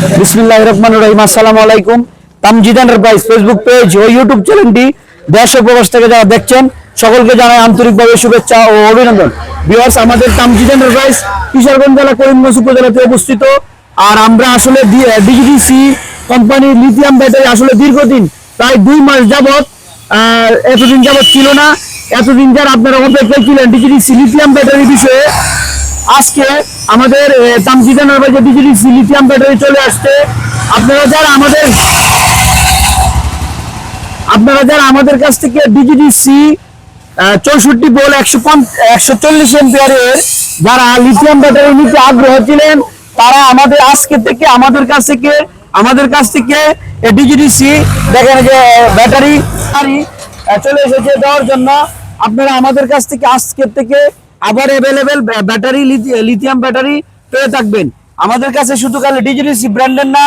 বিসমিল্লাহ রহমান রহিম, আসসালামু আলাইকুম। তামজিদ এন্টারপ্রাইজ ফেসবুক পেজ ও ইউটিউব চ্যানেলটি দেশ ও প্রবাস থেকে যারা দেখছেন, সকলকে জানাই আন্তরিকভাবে শুভেচ্ছা ও অভিনন্দন। বিহার্স আমাদের তামজিদ এন্টারপ্রাইজ কিশোরগঞ্জ জেলা, করিমগঞ্জ উপজেলাতে অবস্থিত। আর আমরা আসলে ডিজিডিসি কোম্পানির লিথিয়াম ব্যাটারি আসলে দীর্ঘদিন, প্রায় দুই মাস যাবত এতদিন যাবত ছিল না। এতদিন যারা আপনারা অপেক্ষায় ছিলেন ডিজিডিসি লিথিয়াম ব্যাটারি বিষয়ে আজকে আমাদের তামজিদানের বাজে বিজলি লিথিয়াম ব্যাটারি চলে আসছে। আপনারা যারা আমাদের, আপনারা যারা আমাদের কাছ থেকে ডিজিডিসি চৌষট্টি বল একশো একশো চল্লিশ এম্পিয়ারের যারা লিথিয়াম ব্যাটারি নিতে আগ্রহ ছিলেন, তারা আমাদের আজকে থেকে আমাদের কাছ থেকে, আমাদের কাছ থেকে ডিজিডিসি দেখেন যে ব্যাটারি চলে এসেছে দেওয়ার জন্য। আপনারা আমাদের কাছ থেকে আজকে থেকে আবার অ্যাভেলেবেল ব্যাটারি লিথিয়াম ব্যাটারি পেয়ে থাকবেন। আমাদের কাছে শুধু খালি ডিজিডিসি ব্র্যান্ডের না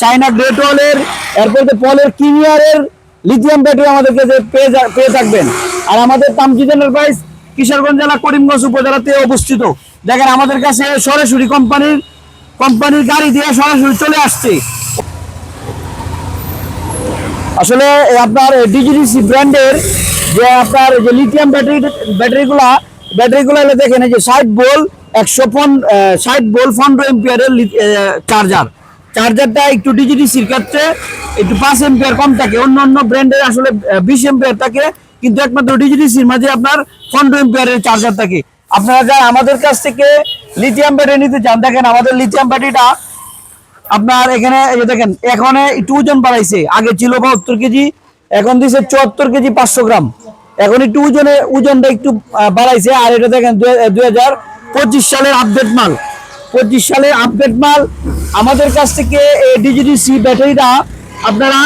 চাইনা গ্রেট ওয়ালের এরপর পলের কিনিয়ারের লিথিয়াম ব্যাটারি আমাদের কাছে পেয়ে পেয়ে থাকবেন। আর আমাদের তামজিদ এন্টারপ্রাইজ কিশোরগঞ্জ জেলা, করিমগঞ্জ উপজেলাতে অবস্থিত। দেখেন আমাদের কাছে সরাসরি কোম্পানির কোম্পানির গাড়ি দিয়ে সরাসরি চলে আসছে। আসলে আপনার ডিজিডিসি ব্র্যান্ডের যে আপনার যে লিথিয়াম ব্যাটারি ব্যাটারিগুলা ব্যাটারিগুলো দেখেন, এই যে ষাট বোল একশো পন ষাট বোল পনেরো এম্পিয়ারের চার্জার চার্জারটা একটু ডিজিডিসির ক্ষেত্রে একটু পাঁচ এম্পিয়ার কম থাকে। অন্য অন্য ব্র্যান্ডের আসলে বিশ এম্পিয়ার থাকে, কিন্তু একমাত্র ডিজিডিসির মাঝে আপনার পনেরো এম্পিয়ারের চার্জার থাকে। আপনারা যারা আমাদের কাছ থেকে লিথিয়াম ব্যাটারি নিতে চান, দেখেন আমাদের লিথিয়াম ব্যাটারিটা আপনার এখানে দেখেন, এখানে একটু ওজন বাড়াইছে। আগে ছিল বাহাত্তর কেজি, এখন দিছে চুয়াত্তর কেজি পাঁচশো গ্রাম। এখন একটু ওজনে, ওজনটা একটু বাড়াইছে, আর এটা দেখেন দুই হাজার পঁচিশ সালের আপডেট মাল। পঁচিশ সালের আপডেট মাল। আমাদের কাছ থেকে ডিজিডিসি ব্যাটারিটা আপনারা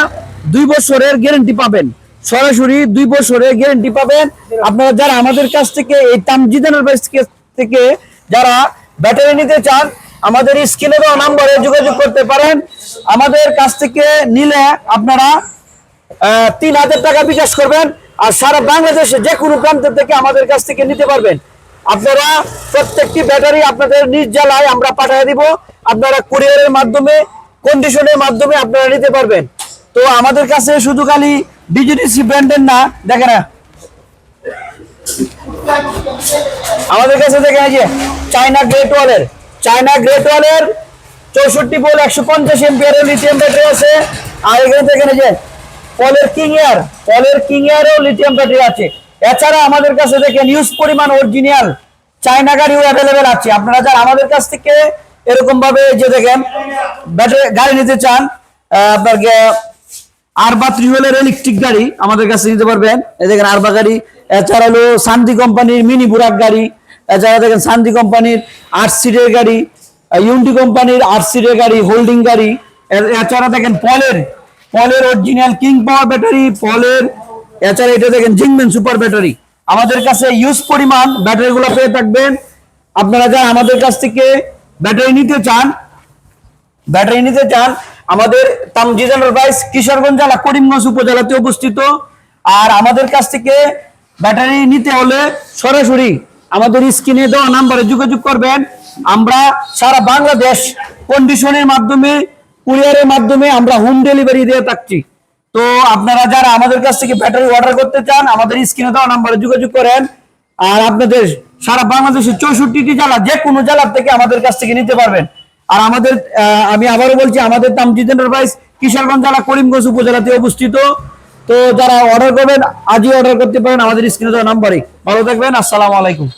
দুই বছরের গ্যারেন্টি পাবেন। সরাসরি দুই বছরের গ্যারেন্টি পাবেন। আপনারা যারা আমাদের কাছ থেকে এই তামজিদানের থেকে যারা ব্যাটারি নিতে চান, আমাদের স্ক্রিনে দেওয়া নাম্বারে যোগাযোগ করতে পারেন। আমাদের কাছ থেকে নিলে আপনারা তিন হাজার টাকা বিকাশ করবেন। আর সারা বাংলাদেশে যে কোনো প্রান্ত থেকে আমাদের কাছ থেকে নিতে পারবেন। আপনারা প্রত্যেকটি ব্যাটারি আপনাদের নিজ জেলায় আমরা পাঠিয়ে দিব। আপনারা কুরিয়ারের মাধ্যমে কন্ডিশনের মাধ্যমে আপনারা নিতে পারবেন। তো আমাদের কাছে শুধু খালি ডিজিডিসি ব্র্যান্ডের না দেখে না। আমাদের কাছে এই যে চায়না গ্রেট ওয়ালের চায়না গ্রেট ওয়ালের চৌষট্টি বল একশো পঞ্চাশ এমপিয়ারের লিথিয়াম ব্যাটারি আছে। আর এখানে এই যে পলের কিং এয়ার, পলের কিং এয়ারও লিথিয়াম ব্যাটারি আছে। এছাড়া আমাদের কাছে দেখেন ইউজ পরিমাণ অরিজিনাল চায়না গাড়িও অ্যাভেলেবেল আছে। আপনারা যারা আমাদের কাছ থেকে এরকম ভাবে যে দেখেন ব্যাটারি গাড়ি নিতে চান আপনার গে- আরবা ত্রিহুয়েলের ইলেকট্রিক গাড়ি আমাদের কাছে নিতে পারবেন। এই দেখেন আরবা গাড়ি, এছাড়া হলো শান্তি কোম্পানির মিনি বুরাক গাড়ি, এছাড়া দেখেন শান্তি কোম্পানির আট সিটের গাড়ি ইউনটি কোম্পানির আট সিটের গাড়ি হোল্ডিং গাড়ি এছাড়া দেখেন পলের পলের অরিজিনাল কিং পাওয়ার ব্যাটারি পলের এছাড়া এটা দেখেন জিংম্যান সুপার ব্যাটারি আমাদের কাছে ইউজ পরিমাণ ব্যাটারিগুলো পেয়ে থাকবেন। আপনারা যারা আমাদের কাছ থেকে ব্যাটারি নিতে চান ব্যাটারি নিতে চান, আমাদের তামজিদ এন্টারপ্রাইজ কিশোরগঞ্জ জেলা, করিমগঞ্জ উপজেলাতে অবস্থিত। আর আমাদের কাছ থেকে ব্যাটারি নিতে হলে সরাসরি আমাদের স্ক্রিনে দেওয়া নাম্বারে যোগাযোগ করবেন। আমরা সারা বাংলাদেশ কন্ডিশনের মাধ্যমে কুরিয়ারের মাধ্যমে আমরা হোম ডেলিভারি দিয়ে থাকছি। তো আপনারা যারা আমাদের কাছ থেকে ব্যাটারি অর্ডার করতে চান, আমাদের স্ক্রিনে দেওয়া নাম্বারে যোগাযোগ করেন। আর আপনাদের সারা বাংলাদেশের চৌষট্টিটি জেলা, যে কোনো জেলার থেকে আমাদের কাছ থেকে নিতে পারবেন। আর আমাদের আমি আবারও বলছি, আমাদের তামজিদ এন্টারপ্রাইজ কিশোরগঞ্জ জেলা, করিমগঞ্জ উপজেলাতে অবস্থিত। তো যারা অর্ডার করবেন, আজই অর্ডার করতে পারেন আমাদের স্ক্রিনে দেওয়া নাম্বারে ভালো থাকবেন, আসসালামু আলাইকুম।